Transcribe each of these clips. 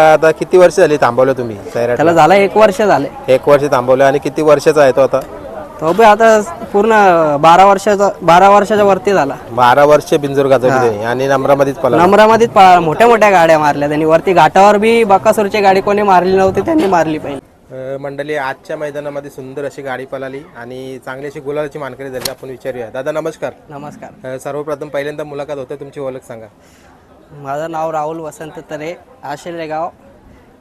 आता किती वर्ष झाली थांबवलं तुम्ही? सैराट त्याला झाला एक वर्ष झाले. एक वर्ष थांबवलं आणि किती वर्षाचा आहे तो आता? तो बी आता पूर्ण बारा वर्षाचा बारा वर्षाच्या वरती झाला. बारा वर्ष बिंजोर गाजवली आणि नम्रामध्येच पळाला. नम्रामध्येच पळाला. मोठ्या मोठ्या गाड्या मारल्या त्यांनी. वरती घाटावर बी बकासूरची गाडी कोणी मारली नव्हती त्यांनी मारली पहिली. अ, मंडळी आजच्या मैदानामध्ये सुंदर अशी गाडी पळाली आणि चांगली अशी गुलालाची मानकरी झाली. आपण विचारूया. दादा नमस्कार. नमस्कार. अ, सर्वप्रथम पहिल्यांदा मुलाखत होते तुमची ओळख सांगा. माझं नाव राहुल वसंत तरे आशिले गाव.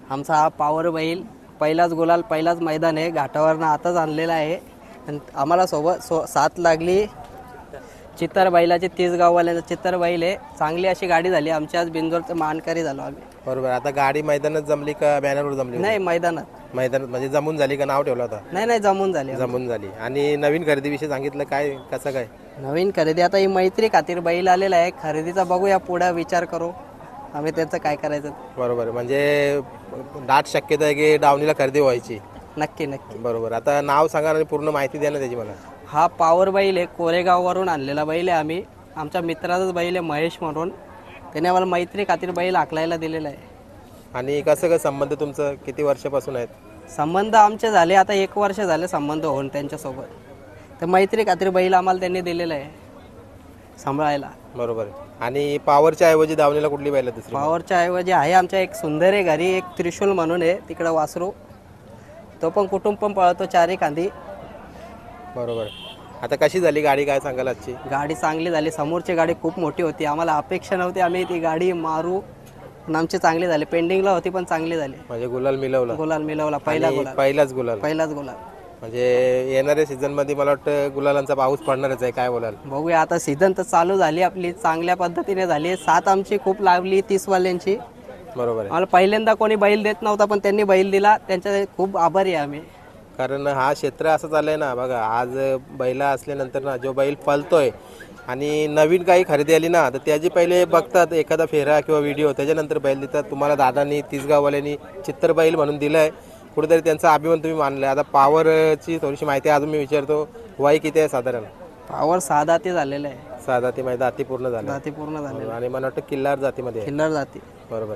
आमचा हा पावर बैल पहिलाच गुलाल पहिलाच मैदान आहे. घाटावरनं आताच आणलेला आहे. आणि आम्हाला सोबत सो साथ लागली. चित्तर बैलाची तीस गाववाल्यांचा चित्तर बैल आहे. चांगली अशी गाडी झाली. आमच्या आज बिंदोरचं मानकरी झालो आम्ही. बरोबर. आता गाडी मैदानात जमली का बॅनरवर जमली? नाही मैदानात. मैदानात म्हणजे जमून झाली का नाव ठेवलं होता? नाही नाही जमून झाली जमून झाली. आणि नवीन खरेदीविषयी सांगितलं काय कसं काय? नवीन खरेदी. आता ही मैत्री खातीर बैल आलेला आहे. खरेदीचा बघूया पुढे विचार करू. आम्ही त्याचं काय करायचं. बरोबर. म्हणजे दाट शक्यता आहे की डावणीला खरेदी व्हायची? नक्की नक्की. बरोबर. आता नाव सांगा आणि पूर्ण माहिती द्या ना त्याची मला. हा पॉवर बैल आहे. कोरेगाववरून आणलेला बैल आहे आम्ही. आमच्या मित्राचाच बैल आहे महेश म्हणून. त्याने आम्हाला मैत्री खातीर बैल आखलायला दिलेला आहे. आणि कसं काय संबंध तुमचं? किती वर्षापासून आहेत? संबंध आमचे झाले. आता एक वर्ष झाले संबंध होऊन त्यांच्यासोबत. तर मैत्री खातीर बैल आम्हाला त्यांनी दिलेला आहे. सांभाळायला. बरोबर आणि पॉवरच्या ऐवजी दावणीला कुठली पाहिलं दुसरी? पॉवरच्या ऐवजी आहे आमच्या एक सुंदर आहे घरी एक त्रिशूल म्हणून आहे तिकडं वासरू. तो पण कुटुंब पण पळतो चारी कांदी बरोबर आता कशी झाली गाडी? काय सांगाल आजची? गाडी चांगली झाली. समोरची गाडी खूप मोठी होती. आम्हाला अपेक्षा नव्हती. आम्ही ती गाडी मारू पण आमची चांगली झाली. पेंडिंगला होती पण चांगली झाली. म्हणजे गुलाल मिळवला गुलाल मिळवला पहिला आणि गुलाल. पहिलाच गुलाल. पहिलाच गुलाल. म्हणजे येणाऱ्या सीझनमध्ये मला वाटतं गुलालांचा पाऊस पडणारच आहे काय बोलाल? बघूया आता सीझन तर चालू झाली आपली चांगल्या पद्धतीने झाली सात आमची खूप लागली तीसवाल्यांची. बरोबर आहे. आम्हाला पहिल्यांदा कोणी बैल देत नव्हता पण त्यांनी बैल दिला. त्यांच्या खूप आभारी आहे आम्ही. कारण हा क्षेत्र असं चाललंय ना बघा आज बैला असल्यानंतर ना जो बैल पळतोय आणि नवीन काही खरेदी आली ना तर त्याची पहिले बघतात एखादा फेरा किंवा व्हिडिओ त्याच्यानंतर बैल देतात. तुम्हाला दादांनी तिसगाववाल्यांनी चित्तर बैल म्हणून दिलंय. कुठेतरी त्यांचा अभिमान तुम्ही मानलाय. आता पॉवरची थोडीशी माहिती अजून मी विचारतो. वय किती आहे साधारण? पावर साधा ते झालेलं आहे. सहा जाती माहिती अति पूर्ण झालं जाती पूर्ण झाले आणि मला वाटतं किल्लार जातीमध्ये आहे. किल्लर जाती. बरोबर.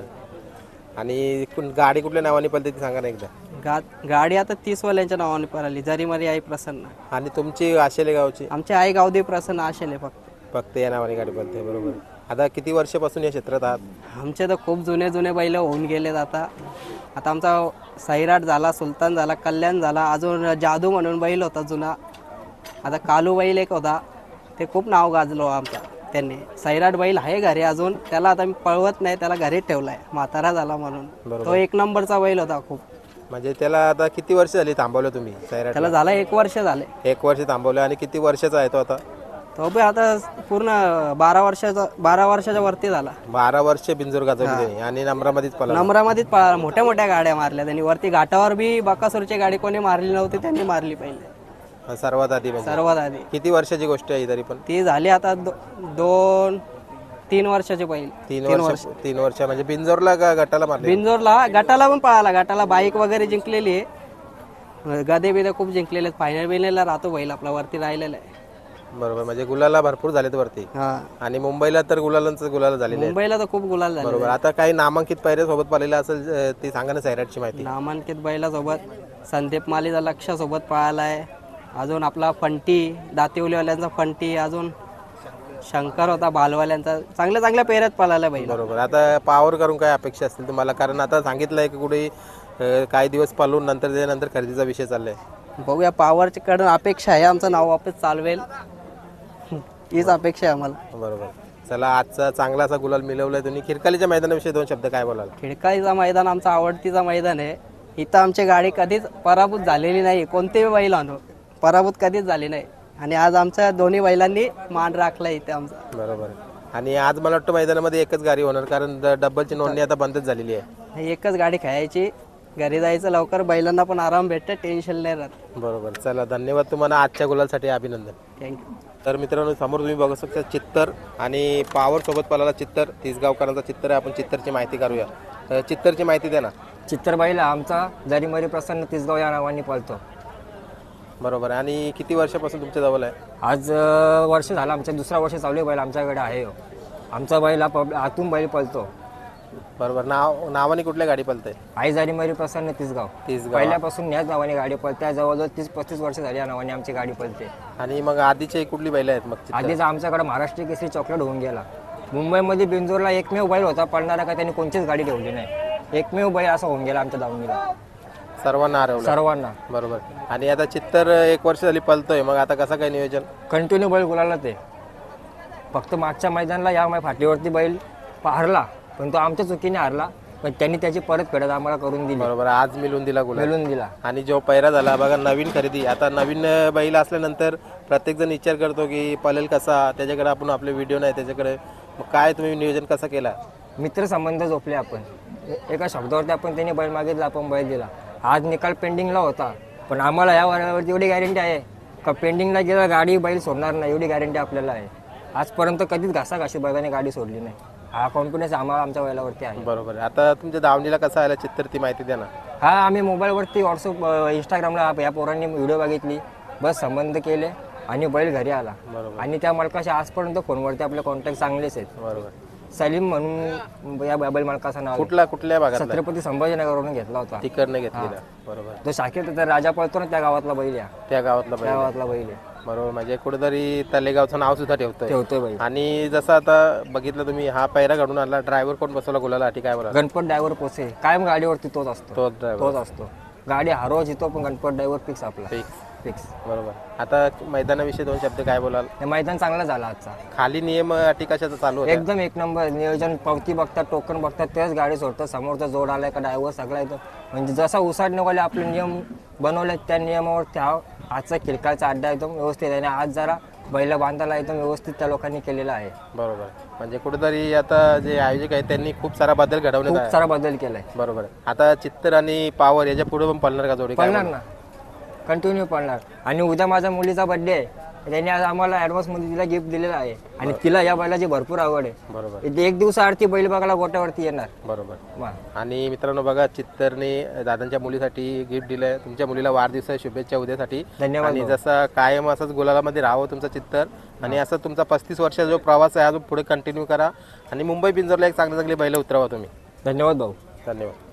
आणि कुण- गाडी कुठल्या नावाने पडते ती सांगा ना एकदा. गा गाडी आता तीसवाल्यांच्या नावाने पळाली. जरी मारी आई प्रसन्न. आणि तुमची आशेले गावची? आमची आई गावदेव प्रसन्न आशेले फक्त. फक्त या नावाने गाडी पडते बरोबर. आता किती वर्षापासून या क्षेत्रात आहात? आमचे तर खूप जुने जुने बैल होऊन गेलेत आता. आता आमचा सैराट झाला सुलतान झाला कल्याण झाला अजून जादू म्हणून बैल होता जुना. आता कालू बैल एक होता. ते खूप नाव गाजलो आमच्या त्यांनी. सैराट बैल आहे घरी अजून. त्याला आता मी पळवत नाही त्याला घरीच ठेवलाय. म्हातारा झाला म्हणून. तो एक नंबरचा बैल होता खूप. म्हणजे त्याला आता किती वर्ष झाली थांबवलं तुम्ही सैराट त्याला झाला एक वर्ष झाले. एक वर्ष थांबवलं आणि किती वर्षाचा आहे तो आता? बी आता पूर्ण बारा वर्षाचा बारा वर्षाच्या वरती झाला. बारा वर्ष गाजवली त्यांनी आणि नम्रामध्येच पळाला. नम्रामध्येच पळाला. मोठ्या मोठ्या गाड्या मारल्या त्यांनी. वरती घाटावर बी बकासूरची गाडी कोणी मारली नव्हती त्यांनी मारली पहिले. सर्वात आधी म्हणजे. सर्वात आधी. किती वर्षाची गोष्ट आहे ही तरी पण? ती झाली आता दो- दोन तीन वर्षाची पहिले. तीन वर्ष तीन वर्ष म्हणजे बिंजोरला का गटाला मारले. बिंजोरला गटाला पण पळाला. गटाला बाईक वगैरे जिंकलेली आहे. गदे बिदे खूप जिंकलेले फायनल बिनलला राहतो बैल आपला वरती राहिलेला आहे. बरोबर. म्हणजे गुलाला भरपूर झालेत वरती. हा. आणि मुंबईला तर गुलालांचं गुलाला झालेले आहे मुंबईला तर खूप गुलाल झाले बरोबर. आता काही नामांकित पायऱ्या सोबत पाहिलेलं असेल अं, ती सांगा ना सैराटची माहिती. नामांकित बैलासोबत संदीप मालीचा लक्ष सोबत पळाला आहे अजून आपला फंटी दातिवलीवाल्यांचा फंटी अजून शंकर होता बालवाल्यांचा. चांगल्या चांगल्या पेऱ्यात पळाला बैल. बरोबर. आता पावर करून काय अपेक्षा असतील तुम्हाला? कारण आता सांगितलंय की कुठे अं, काही दिवस पालून नंतर त्याच्यानंतर खरेदीचा विषय चाललाय. बघूया पॉवरच्या कडून अपेक्षा आहे. आमचं नाव वापस चालवेल. हीच अपेक्षा आहे आम्हाला. बरोबर. चला आजचा चांगला असा गुलाल मिळवलाय तुम्ही. खिरकालीच्या मैदानाविषयी दोन शब्द काय बोलाल? खिडकाईचा मैदान आमचा आवडतीचा मैदान आहे. इथं आमची गाडी कधीच पराभूत झालेली नाही. कोणतेही बैल आणू पराभूत कधीच झाली नाही. आणि आज आमच्या दोन्ही बैलांनी मान राखला इथे आमचा. बरोबर. आणि आज मला वाटतं मैदानामध्ये एकच गाडी होणार कारण ड- डब्बलची नोंदणी आता बंदच झालेली आहे. एकच गाडी खेळायची. घरी जायचं लवकर बैलांना पण आराम भेटतं टेन्शन नाही राहत. बरोबर. चला धन्यवाद तुम्हाला. आजच्या गुलालसाठी अभिनंदन. थँक्यू तर मित्रांनो समोर तुम्ही बघू शकता चित्तर आणि पावर सोबत पळाला चित्तर. तिसगावकरांचा चित्तर आहे. आपण चित्तरची माहिती करूया. अ, चित्तरची माहिती द्या ना. चित्तरबाईल आमचा जरीमरी प्रसन्न तिसगाव या नावाने पळतो. बरोबर आणि किती वर्षापासून तुमच्या जवळ आहे? आज अ, वर्ष झालं आमच्या दुसरा वर्ष चालू आहे. बैल आमच्याकडे आहे. हो. आमचा बैल हा पब आतून बैल पळतो. बरोबर. नाव नावाने कुठल्या गाडी पलते आई जारीमरी प्रसन्न तिसगाव तीसगाव पहिल्यापासून याच नावाने गाडी पळते जवळजवळ तीस पस्तीस वर्ष झाली या नावाने आमची गाडी पळते आणि मग आधीचे कुठली बैल आहेत मग? आधीच आमच्याकडे महाराष्ट्र केसरी चॉकलेट होऊन गेला. मुंबईमध्ये बिंजोरला एकमेव बैल होता पळणारा का त्यांनी कोणतीच गाडी ठेवली नाही. एकमेव बैल असा होऊन गेला आमच्या दावणीला. सर्वांना हरवलं. सर्वांना. बरोबर. आणि आता चित्तर एक वर्ष झाली पलतोय. मग आता कसं काय नियोजन? कंटिन्यू बैल गुलाला ते. फक्त मागच्या मैदानाला या मै फाटीवरती बैल हरला पण तो आमच्या चुकीने हरला. पण त्यांनी त्याची परत फेडत आम्हाला करून दिली. बरोबर आज मिळून दिला गुलाल. मिळून दिला. आणि जो पैरा झाला बघा नवीन खरेदी. आता नवीन बैल असल्यानंतर प्रत्येक जण विचार करतो की पलेल कसा? त्याच्याकडे आपण आपले व्हिडिओ नाही त्याच्याकडे. मग काय तुम्ही नियोजन कसं केला? मित्रसंबंध जोपले आपण. ए- एका शब्दावरती आपण त्यांनी बैल मागितला आपण बैल दिला. आज निकाल पेंडिंगला होता. पण आम्हाला या वरावरती एवढी गॅरंटी आहे का? पेंडिंगला गेला गाडी बैल सोडणार नाही. एवढी गॅरंटी आपल्याला आहे. आजपर्यंत कधीच घासाघाशी बैलाने गाडी सोडली नाही. हा कॉन्फिडन्स आम्हाला आमच्या बैलावरती आहे. बरोबर आता तुमच्या दावणीला कसं आला चित्तर ती माहिती द्या ना. हा आम्ही मोबाईलवरती व्हॉट्सअप इंस्टाग्रामला या पोरांनी व्हिडिओ बघितली. बस संबंध केले आणि बैल घरी आला. बरोबर. आणि त्या मालकाशी आजपर्यंत फोनवरती आपले कॉन्टॅक्ट चांगलेच आहेत. बरोबर. सलीम म्हणून या बैल मालकाचं नाव. कुठला कुठल्या भागात छत्रपती संभाजीनगरवरून घेतला होता. तिकडनं घेतलेला. बरोबर. तो शाखेत तर राजा पळतो ना त्या गावातला बैल या त्या गावातला त्या बैल गावातला बैल आहे. बरोबर म्हणजे कुठेतरी तलेगावचं नाव सुद्धा ठेवतोय. ठेवतोय बैल. आणि जसं आता बघितलं तुम्ही हा पैरा घडून आणला ड्रायव्हर कोण बसवला गुलाला? अटी काय बोला गणपत ड्रायव्हर पोचे कायम गाडीवरती तोच असतो. तोच ड्रायव्हर तोच असतो. गाडी हरवच येतो पण गणपत ड्रायव्हर फिक्स आपला. Fix fix. बरोबर. आता मैदानाविषयी दोन शब्द काय बोलाल? हे मैदान चांगला झाला आजचा. खाली नियम अटी कशाचा चालू होता एकदम एक नंबर नियोजन पावती बघतात टोकन बघतात तेच गाडी सोडतात समोरचा जोड आलाय का ड्रायव्हर सगळा येतो. म्हणजे जसा उसाडण्यावाले आपले नियम बनवले त्या नियमावर त्या आजचा किलकाचा अड्डा एकदम व्यवस्थित आहे. आणि आज जरा बैल बांधायला एकदम व्यवस्थित त्या लोकांनी केलेला आहे. बरोबर. म्हणजे कुठेतरी आता जे आयोजक आहेत त्यांनी खूप सारा बदल घडवण्यात खूप आहे. सारा बदल केलाय. बरोबर. आता चित्तर आणि पावर याच्यापुढे पण पळणार का जोडी? काय पळणार ना. कंटिन्यू पळणार. आणि उद्या माझ्या मुलीचा बर्थडे आहे. त्यांनी आज आम्हाला ऍडव्हान्समध्ये तिला गिफ्ट दिलेलं आहे. आणि तिला या बैलाची भरपूर आवड आहे. बरोबर. इथे एक दिवस आरती बैल बघायला गोट्यावरती येणार. बरोबर. वा. आणि मित्रांनो बघा चित्तरने दादांच्या मुलीसाठी गिफ्ट दिलंय. तुमच्या मुलीला वाढदिवस आहे शुभेच्छा उद्यासाठी. धन्यवाद आणि भाऊ. जसा कायम असंच गुलालामध्ये राहावं तुमचं चित्तर. आणि असं तुमचा पस्तीस वर्षाचा जो प्रवास आहे अजून पुढे कंटिन्यू करा. आणि मुंबई पिंजरला एक चांगली चांगली बैल उतरवा तुम्ही. धन्यवाद भाऊ. धन्यवाद.